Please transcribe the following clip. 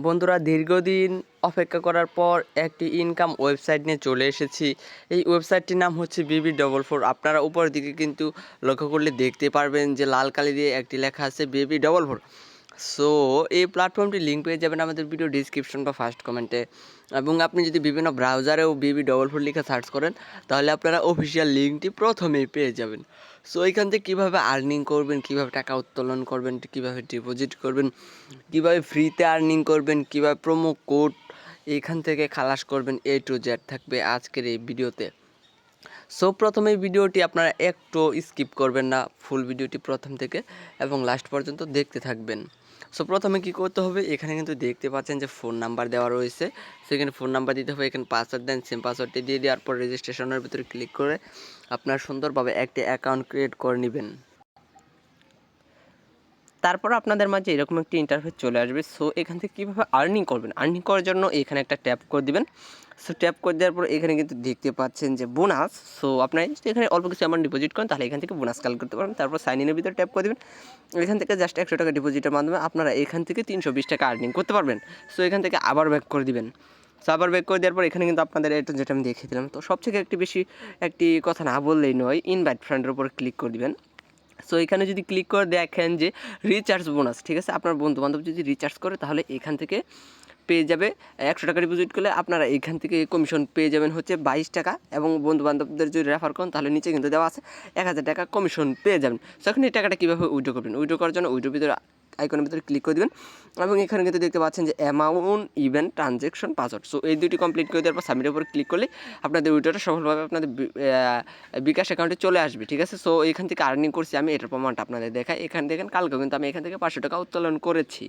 বন্ধুরা, দীর্ঘদিন অপেক্ষা করার পর একটি ইনকাম ওয়েবসাইট নিয়ে চলে এসেছি। এই ওয়েবসাইটটির নাম হচ্ছে বিবি ডবল ফোর আপনারা উপরের দিকে কিন্তু লক্ষ্য করলে দেখতে পারবেন যে লাল কালি দিয়ে একটি লেখা আছে বিবি ডবল ফোর সো এই প্ল্যাটফর্মটির লিঙ্ক পেয়ে যাবেন আমাদের ভিডিও ডিসক্রিপশন বা ফার্স্ট কমেন্টে এবং আপনি যদি বিভিন্ন ব্রাউজারেও বিবি ডবল ফোর লিখে সার্চ করেন, তাহলে আপনারা অফিসিয়াল লিঙ্কটি প্রথমেই পেয়ে যাবেন। সো এখান থেকে কীভাবে আর্নিং করবেন, কীভাবে টাকা উত্তোলন করবেন, কীভাবে ডিপোজিট করবেন, কীভাবে ফ্রিতে আর্নিং করবেন, কীভাবে প্রোমো কোড এখান থেকে খালাস করবেন এ টু জেড থাকবে আজকের এই ভিডিওতে সো প্রথমে ভিডিওটি আপনারা একটু স্কিপ করবেন না ফুল ভিডিওটি প্রথম থেকে এবং লাস্ট পর্যন্ত দেখতে থাকবেন। সো প্রথমে কি করতে হবে? এখানে কিন্তু দেখতে পাচ্ছেন যে ফোন নাম্বার দেওয়া রয়েছে। সেখানে ফোন নাম্বার দিতে হবে, এখানে পাসওয়ার্ড দেন সেম পাসওয়ার্ডটি দিয়ে দেওয়ার পর রেজিস্ট্রেশনের ভিতরে ক্লিক করে আপনার সুন্দরভাবে একটি অ্যাকাউন্ট ক্রিয়েট করে নেবেন। তারপর আপনাদের মাঝে এরকম একটি ইন্টারফেস চলে আসবে। সো এখান থেকে কীভাবে আর্নিং করবেন? আর্নিং করার জন্য এখানে একটা ট্যাপ করে দিবেন। সো ট্যাপ করে দেওয়ার পর এখানে কিন্তু দেখতে পাচ্ছেন যে বোনাস সো আপনারা এখানে অল্প কিছু অ্যামাউন্ট ডিপোজিট করেন, তাহলে এখান থেকে বোনাস কাল করতে পারবেন। তারপর সাইন ইনের ভিতরে ট্যাপ করে দেবেন। এখান থেকে জাস্ট একশো টাকা ডিপোজিটের মাধ্যমে আপনারা এখান থেকে তিনশো বিশ টাকা আর্নিং করতে পারবেন। সো এখান থেকে আবার ব্যাক করে দিবেন। সো আবার ব্যাক করে দেওয়ার পর এখানে কিন্তু আপনাদের এটা যেটা আমি দেখিয়ে দিলাম। তো সবথেকে একটি বেশি একটি কথা না বললেই নয় ইনভাইট ফ্রেন্ডের উপর ক্লিক করে দিবেন। সো এখানে যদি ক্লিক করে দেখেন যে রিচার্জ বোনাস ঠিক আছে? আপনার বন্ধু বান্ধব যদি রিচার্জ করে, তাহলে এখান থেকে পেয়ে যাবে। একশো টাকা ডিপোজিট করলে আপনারা এখান থেকে কমিশন পেয়ে যাবেন হচ্ছে বাইশ টাকা এবং বন্ধু বান্ধবদের যদি রেফার করেন তাহলে নিচে কিন্তু দেওয়া আছে এক হাজার টাকা কমিশন পেয়ে যাবেন। সো এখন এই টাকাটা কীভাবে উইড্রো করবেন? উইড্রো করার জন্য উইড্রোর ভিতরে আইকনের ভিতরে ক্লিক করে দেবেন এবং এখানে কিন্তু দেখতে পাচ্ছেন যে amount event transaction password so এই দুটি কমপ্লিট করে দেওয়ার পর সাবমিটের উপর ক্লিক করলে আপনাদের উইড্রোটা সফলভাবে আপনাদের বিকাশ অ্যাকাউন্টে চলে আসবে, ঠিক আছে? সো এখান থেকে আর্নিং করছি আমি, এটার প্রমাণটা আপনাদের দেখাই। এখানে দেখেন কালকে কিন্তু আমি এখান থেকে পাঁচশো টাকা উত্তোলন করেছি।